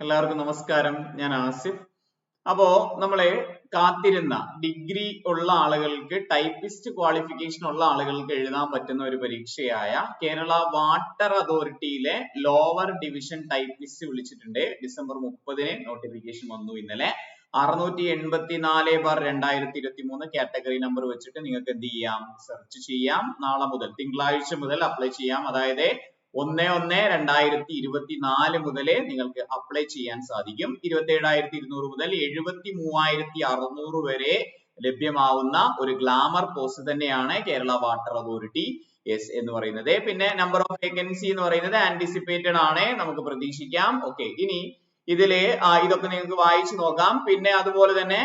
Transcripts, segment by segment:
എല്ലാവർക്കും നമസ്കാരം. ഞാൻ ആസിഫ്. അപ്പോ നമ്മളെ കാത്തിരുന്ന ഡിഗ്രി ഉള്ള ആളുകൾക്ക് ടൈപ്പിസ്റ്റ് ക്വാളിഫിക്കേഷൻ ഉള്ള ആളുകൾക്ക് എഴുതാൻ പറ്റുന്ന ഒരു പരീക്ഷയായ കേരള വാട്ടർ അതോറിറ്റിയിലെ ലോവർ ഡിവിഷൻ ടൈപ്പിസ്റ്റ് വിളിച്ചിട്ടുണ്ട്. ഡിസംബർ മുപ്പതിന് നോട്ടിഫിക്കേഷൻ വന്നു ഇന്നലെ. അറുന്നൂറ്റി എൺപത്തി നാല് ബാർ രണ്ടായിരത്തി ഇരുപത്തി മൂന്ന് കാറ്റഗറി നമ്പർ വെച്ചിട്ട് നിങ്ങൾക്ക് എന്ത് ചെയ്യാം? സെർച്ച് ചെയ്യാം. നാളെ മുതൽ തിങ്കളാഴ്ച മുതൽ അപ്ലൈ ചെയ്യാം. അതായത് ഒന്ന് ഒന്ന് രണ്ടായിരത്തി ഇരുപത്തി നാല് മുതലേ നിങ്ങൾക്ക് അപ്ലൈ ചെയ്യാൻ സാധിക്കും. ഇരുപത്തി ഏഴായിരത്തി ഇരുന്നൂറ് മുതൽ എഴുപത്തി മൂവായിരത്തി അറുന്നൂറ് വരെ ലഭ്യമാവുന്ന ഒരു ഗ്ലാമർ പോസ്റ്റ് തന്നെയാണ് കേരള വാട്ടർ അതോറിറ്റി എസ് എന്ന് പറയുന്നത്. പിന്നെ നമ്പർ ഓഫ് വേക്കൻസി എന്ന് പറയുന്നത് ആന്റിസിപ്പേറ്റഡ് ആണ്. നമുക്ക് പ്രതീക്ഷിക്കാം. ഓക്കെ ഇനി ഇതിൽ ഇതൊക്കെ നിങ്ങൾക്ക് വായിച്ചു നോക്കാം. പിന്നെ അതുപോലെ തന്നെ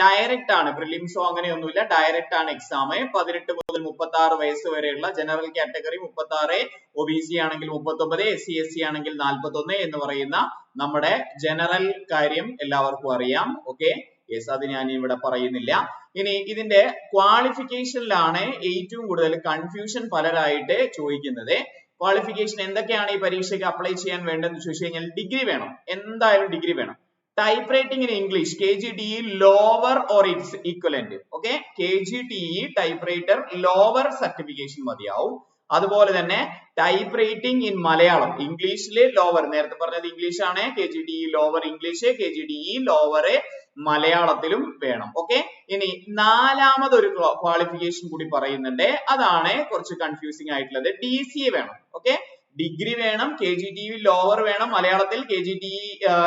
ഡയറക്റ്റ് ആണ്. പ്രിലിംസോ അങ്ങനെയൊന്നുമില്ല. ഡയറക്റ്റ് ആണ് എക്സാം പതിനെട്ട് മുതൽ മുപ്പത്തി ആറ് വയസ്സ് വരെയുള്ള ജനറൽ കാറ്റഗറി മുപ്പത്തി ആറ് ഒ ബി സി ആണെങ്കിൽ മുപ്പത്തി ഒമ്പത് എസ് സി എസ് സി ആണെങ്കിൽ നാൽപ്പത്തി ഒന്ന് എന്ന് പറയുന്ന നമ്മുടെ ജനറൽ കാര്യം എല്ലാവർക്കും അറിയാം. ഓക്കെ യെസ് അത് ഞാൻ ഇവിടെ പറയുന്നില്ല. ഇനി ഇതിന്റെ ക്വാളിഫിക്കേഷനിലാണ് ഏറ്റവും കൂടുതൽ കൺഫ്യൂഷൻ പലരായിട്ട് ചോദിക്കുന്നത്. ക്വാളിഫിക്കേഷൻ എന്തൊക്കെയാണ് ഈ പരീക്ഷയ്ക്ക് അപ്ലൈ ചെയ്യാൻ വേണ്ടതെന്ന് ചോദിച്ചു കഴിഞ്ഞാൽ ഡിഗ്രി വേണം. എന്തായാലും ഡിഗ്രി വേണം. Type writing in English K G T lower or it's equivalent okay K G T type writer lower certification മതിയാവും. അതുപോലെ തന്നെ ടൈപ്പ് റൈറ്റിംഗ് ഇൻ മലയാളം ഇംഗ്ലീഷിൽ ലോവർ നേരത്തെ പറഞ്ഞത് ഇംഗ്ലീഷ് ആണ്. K G T lower English K G T lower മലയാളത്തിലും വേണം. Okay ഇനി നാലാമത് ഒരു ക്വാളിഫിക്കേഷൻ കൂടി പറയുന്നുണ്ട്. അതാണ് കുറച്ച് കൺഫ്യൂസിംഗ് ആയിട്ടുള്ളത്. സി വേണം. ഓക്കെ ഡിഗ്രി വേണം ജി ടി ലോവർ വേണം മലയാളത്തിൽ കെ ജി ടി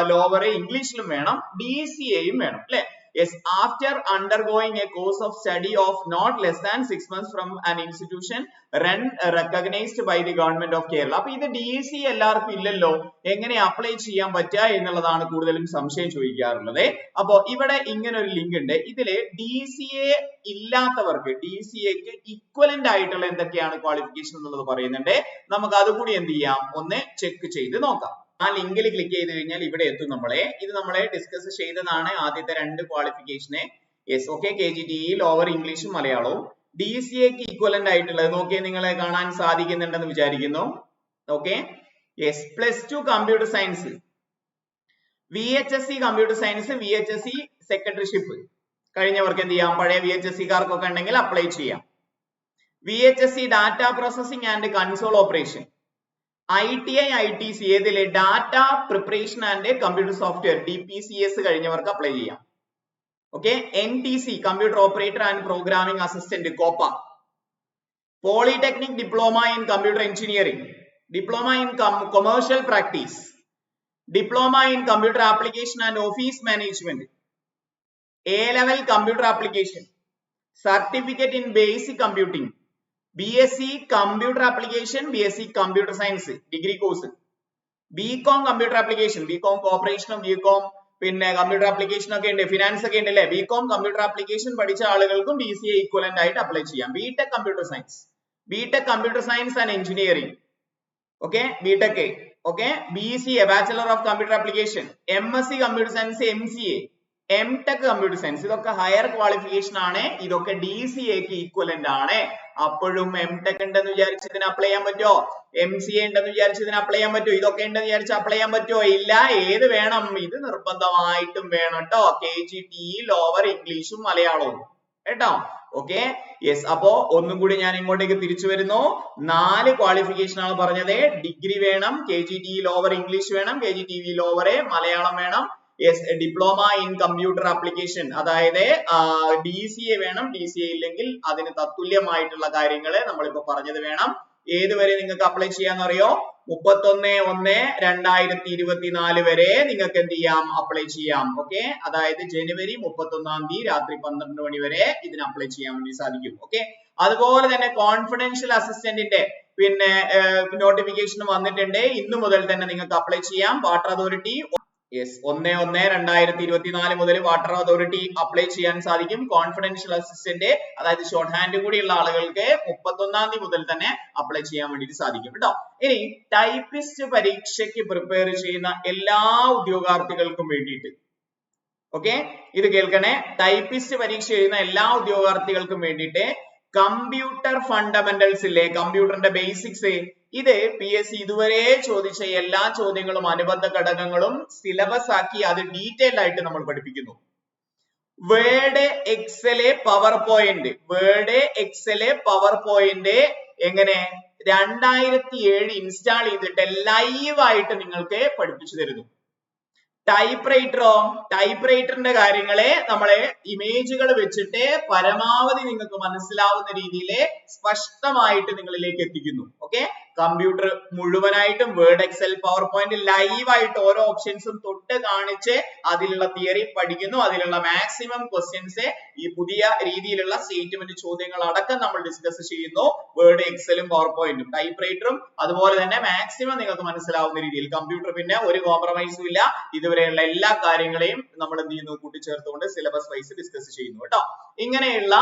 ലോവർ ഇംഗ്ലീഷിലും വേണം സി എയും വേണം. അല്ലെ? Yes after undergoing a course of study of not less than six months from an institution run recognized by the government of Kerala. അപ്പൊ ഇത് D C എല്ലാവർക്കും ഇല്ലല്ലോ. എങ്ങനെ അപ്ലൈ ചെയ്യാൻ പറ്റുക എന്നുള്ളതാണ് കൂടുതലും സംശയം ചോദിക്കാറുള്ളത്. അപ്പോ ഇവിടെ ഇങ്ങനെ ഒരു ലിങ്ക് ഉണ്ട്. ഇതിൽ ഡി സി എ ഇല്ലാത്തവർക്ക് ഡി സി എക്ക് ഇക്വലന്റ് ആയിട്ടുള്ള എന്തൊക്കെയാണ് ക്വാളിഫിക്കേഷൻ എന്നുള്ളത് പറയുന്നുണ്ട്. നമുക്ക് അതുകൂടി എന്ത് ചെയ്യാം? ഒന്ന് ചെക്ക് ചെയ്ത് നോക്കാം. ആ ലിങ്കിൽ ക്ലിക്ക് ചെയ്ത് കഴിഞ്ഞാൽ ഇവിടെ എത്തും നമ്മളെ. ഇത് നമ്മളെ ഡിസ്കസ് ചെയ്തതാണ് ആദ്യത്തെ രണ്ട് ക്വാളിഫിക്കേഷനെ yes okay K G T lower ഇംഗ്ലീഷും മലയാളവും. ഡി സി എക്ക് ഈക്വലന്റ് ആയിട്ടുള്ളത് നോക്കിയേ നിങ്ങളെ കാണാൻ സാധിക്കുന്നുണ്ടെന്ന് വിചാരിക്കുന്നു. Okay yes plus two computer science V H S C computer science V H S C secretaryship കഴിഞ്ഞവർക്ക് എന്ത് ചെയ്യാം? പഴയ വി എച്ച് എസ് സിക്കാർക്കൊക്കെ ഉണ്ടെങ്കിൽ അപ്ലൈ ചെയ്യാം. V H S C data processing and console operation I T I I T C ഏതിലെ data preparation and computer software D P C S കഴിഞ്ഞവർക്ക് apply ചെയ്യാം. Okay N T C computer operator and programming assistant COPA polytechnic diploma in computer engineering diploma in commercial practice diploma in computer application and office management A level computer application certificate in basic computing B S C computer application B S C computer science degree course B com computer application B com കോപ്പറേഷനും B com പിന്നെ computer application ഒക്കെ ഉണ്ട് finance ഒക്കെ ഉണ്ട് അല്ലേ? B com computer application പഠിച്ച ആളുകൾക്കും B C A equivalent ആയിട്ട് apply ചെയ്യാം. B tech computer science B tech computer science and engineering okay B tech okay B C A bachelor of computer application M S C computer science M C A M tech computer science ഇതൊക്കെ higher qualification ആണ്. ഇതൊക്കെ D C എക്ക് equivalent ആണ്. അപ്പോഴും M tech ഉണ്ടെന്ന് വിചാരിച്ച് ഇതിന് apply ചെയ്യാൻ പറ്റുമോ? എം സി എ ഉണ്ടെന്ന് വിചാരിച്ച് ഇതിന് അപ്ലൈ ചെയ്യാൻ പറ്റുമോ? ഇതൊക്കെ ഉണ്ടെന്ന് വിചാരിച്ച് അപ്ലൈ ചെയ്യാൻ പറ്റുമോ? ഇല്ല. ഏത് വേണം? ഇത് നിർബന്ധമായിട്ടും വേണം കേട്ടോ. കെ ജി ടി ലോവർ ഇംഗ്ലീഷും മലയാളവും. കേട്ടോ? ഓക്കെ യെസ് അപ്പോ ഒന്നും കൂടി ഞാൻ ഇങ്ങോട്ടേക്ക് തിരിച്ചു വരുന്നു. നാല് ക്വാളിഫിക്കേഷൻ ആണ് പറഞ്ഞത്. ഡിഗ്രി വേണം. K G T lower English വേണം. K G T V lower Malayalam വേണം. Yes diploma in computer application അതായത് ഡി സി എ വേണം. ഡി സി എ ഇല്ലെങ്കിൽ അതിന് തത്തുല്യമായിട്ടുള്ള കാര്യങ്ങൾ നമ്മളിപ്പോ പറഞ്ഞത് വേണം. ഏതുവരെ നിങ്ങൾക്ക് അപ്ലൈ ചെയ്യാന്നറിയോ? മുപ്പത്തൊന്ന് ഒന്ന് രണ്ടായിരത്തി ഇരുപത്തിനാല് വരെ നിങ്ങൾക്ക് എന്ത് ചെയ്യാം? അപ്ലൈ ചെയ്യാം. ഓക്കെ അതായത് ജനുവരി മുപ്പത്തൊന്നാം തീയതി രാത്രി പന്ത്രണ്ട് മണി വരെ ഇതിന് അപ്ലൈ ചെയ്യാൻ വേണ്ടി സാധിക്കും. ഓക്കെ അതുപോലെ തന്നെ കോൺഫിഡൻഷ്യൽ അസിസ്റ്റന്റിന്റെ പിന്നെ നോട്ടിഫിക്കേഷൻ വന്നിട്ടുണ്ട്. ഇന്നു മുതൽ തന്നെ നിങ്ങൾക്ക് അപ്ലൈ ചെയ്യാം. വാട്ടർ അതോറിറ്റി യെസ് ഒന്ന് ഒന്ന് രണ്ടായിരത്തി ഇരുപത്തിനാല് മുതൽ വാട്ടർ അതോറിറ്റി അപ്ലൈ ചെയ്യാൻ സാധിക്കും. കോൺഫിഡൻഷ്യൽ അസിസ്റ്റന്റ് അതായത് ഷോർട്ട് ഹാൻഡ് കൂടിയുള്ള ആളുകൾക്ക് മുപ്പത്തൊന്നാം തീയതി മുതൽ തന്നെ അപ്ലൈ ചെയ്യാൻ വേണ്ടിയിട്ട് സാധിക്കും കേട്ടോ. ഇനി ടൈപ്പിസ്റ്റ് പരീക്ഷയ്ക്ക് പ്രിപ്പയർ ചെയ്യുന്ന എല്ലാ ഉദ്യോഗാർത്ഥികൾക്കും വേണ്ടിയിട്ട്. ഓക്കെ ഇത് കേൾക്കണേ. ടൈപ്പിസ്റ്റ് പരീക്ഷ ചെയ്യുന്ന എല്ലാ ഉദ്യോഗാർത്ഥികൾക്കും വേണ്ടിയിട്ട് കമ്പ്യൂട്ടർ ഫണ്ടമെന്റൽസ് ഇല്ലേ? കമ്പ്യൂട്ടറിന്റെ ബേസിക്സ് ഇത് പി എസ് സി ഇതുവരെ ചോദിച്ച എല്ലാ ചോദ്യങ്ങളും അനുബന്ധ ഘടകങ്ങളും സിലബസ് ആക്കി അത് ഡീറ്റെയിൽഡ് ആയിട്ട് നമ്മൾ പഠിപ്പിക്കുന്നു. വേർഡ് എക്സലെ പവർ പോയിന്റ് വേർഡ് എക്സലെ പവർ പോയിന്റ് എങ്ങനെ? രണ്ടായിരത്തി ഏഴ് ഇൻസ്റ്റാൾ ചെയ്തിട്ട് ലൈവ് ആയിട്ട് നിങ്ങൾക്ക് പഠിപ്പിച്ചു തരുന്നു. ടൈപ്പ് റൈറ്ററോ ടൈപ്പ് റൈറ്ററിന്റെ കാര്യങ്ങളെ നമ്മളെ ഇമേജുകൾ വെച്ചിട്ട് പരമാവധി നിങ്ങൾക്ക് മനസ്സിലാവുന്ന രീതിയിൽ സ്പഷ്ടമായിട്ട് നിങ്ങളിലേക്ക് എത്തിക്കുന്നു. ഓക്കെ കമ്പ്യൂട്ടർ മുഴുവനായിട്ടും Word Excel PowerPoint live ആയിട്ട് ഓരോ ഓപ്ഷൻസും തൊട്ട് കാണിച്ച് അതിലുള്ള തിയറി പഠിക്കുന്നു. അതിലുള്ള മാക്സിമം ക്വസ്റ്റ്യൻസ് ഈ പുതിയ രീതിയിലുള്ള സ്റ്റേറ്റ്മെന്റ് ചോദ്യങ്ങൾ അടക്കം നമ്മൾ ഡിസ്കസ് ചെയ്യുന്നു. വേർഡ് എക്സലും പവർ പോയിന്റും ടൈപ്പ് റൈറ്ററും അതുപോലെ തന്നെ മാക്സിമം നിങ്ങൾക്ക് മനസ്സിലാവുന്ന രീതിയിൽ. കമ്പ്യൂട്ടർ പിന്നെ ഒരു കോംപ്രമൈസും ഇല്ല. ഇതുവരെയുള്ള എല്ലാ കാര്യങ്ങളെയും നമ്മൾ എന്ത് ചെയ്യുന്നു? കൂട്ടിച്ചേർത്തുകൊണ്ട് സിലബസ് വൈസ് ഡിസ്കസ് ചെയ്യുന്നു കേട്ടോ. ഇങ്ങനെയുള്ള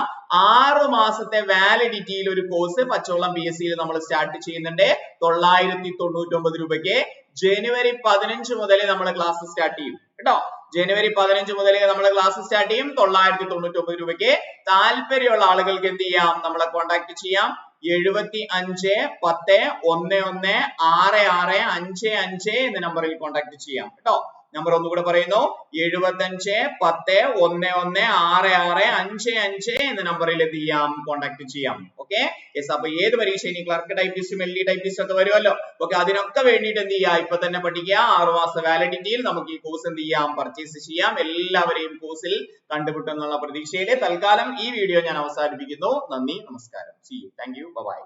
ആറ് മാസത്തെ വാലിഡിറ്റിയിൽ ഒരു കോഴ്സ് പച്ചവെള്ളം പി എസ് സിയിൽ നമ്മൾ സ്റ്റാർട്ട് ചെയ്യുന്നുണ്ട്. തൊള്ളായിരത്തി തൊണ്ണൂറ്റി രൂപയ്ക്ക് ജനുവരി പതിനഞ്ച് മുതൽ നമ്മൾ ക്ലാസ് സ്റ്റാർട്ട് ചെയ്യും. കേട്ടോ? ജനുവരി പതിനഞ്ച് മുതൽ നമ്മൾ ക്ലാസ് സ്റ്റാർട്ട് ചെയ്യും. തൊള്ളായിരത്തി തൊണ്ണൂറ്റി ഒമ്പത് രൂപയ്ക്ക് താല്പര്യമുള്ള ആളുകൾക്ക് എന്ത് ചെയ്യാം? നമ്മളെ കോൺടാക്ട് ചെയ്യാം. എഴുപത്തി അഞ്ച് പത്ത് ഒന്ന് ഒന്ന് ആറ് ആറ് അഞ്ച് അഞ്ച് എന്ന നമ്പറിൽ കോൺടാക്ട് ചെയ്യാം. കേട്ടോ? നമ്പർ ഒന്നുകൂടെ പറയുന്നു. എഴുപത്തഞ്ച് പത്ത് ഒന്ന് ഒന്ന് ആറ് ആറ് അഞ്ച് അഞ്ച് എന്ന നമ്പറിൽ എന്ത് ചെയ്യാം? കോൺടാക്ട് ചെയ്യാം. ഓക്കെ യെസ് അപ്പൊ ഏത് പരീക്ഷ ഇനി ക്ലർക്ക് ടൈപ്പിസ്റ്റും എൽ ഡി ടൈപ്പിസ്റ്റും ഒക്കെ വരുമല്ലോ? ഓക്കെ അതിനൊക്കെ വേണ്ടിയിട്ട് എന്ത് ചെയ്യാം ഇപ്പൊ തന്നെ പഠിക്കുക. ആറു മാസ വാലിഡിറ്റിയിൽ നമുക്ക് ഈ കോഴ്സ് എന്ത് ചെയ്യാം? പർച്ചേസ് ചെയ്യാം. എല്ലാവരെയും കോഴ്സിൽ കണ്ടുപിട്ടുന്നുള്ള പ്രതീക്ഷയിൽ തൽക്കാലം ഈ വീഡിയോ ഞാൻ അവസാനിപ്പിക്കുന്നു. നന്ദി നമസ്കാരം. See you thank you bye